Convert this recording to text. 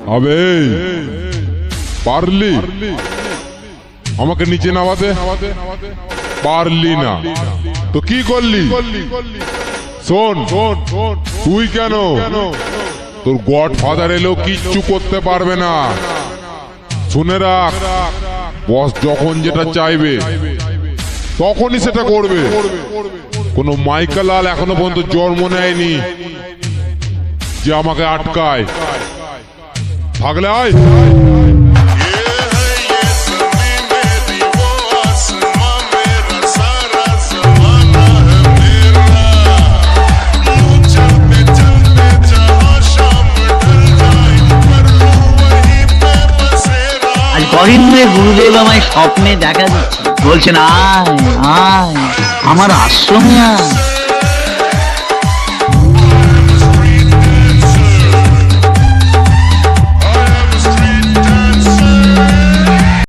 আবে, পারলি? আমাকে নিচে নামাতে? পারলি না। তো কি করলি? শোন, তুই কেন? তোর গড ফাদার এলেও কিচ্ছু করতে পারবে না। শুনে রাখ, বস যখন যেটা চাইবে, তখনই সেটা করবে। কোনো মাইকেল লাল এখনও পর্যন্ত জন্ম নেয়নি যে আমাকে আটকায়। থাকলে আয়। গুরুদেব আমায় স্বপ্নে দেখা যাচ্ছে বলছেন আয় আয় আমার আশ্রমে আয়।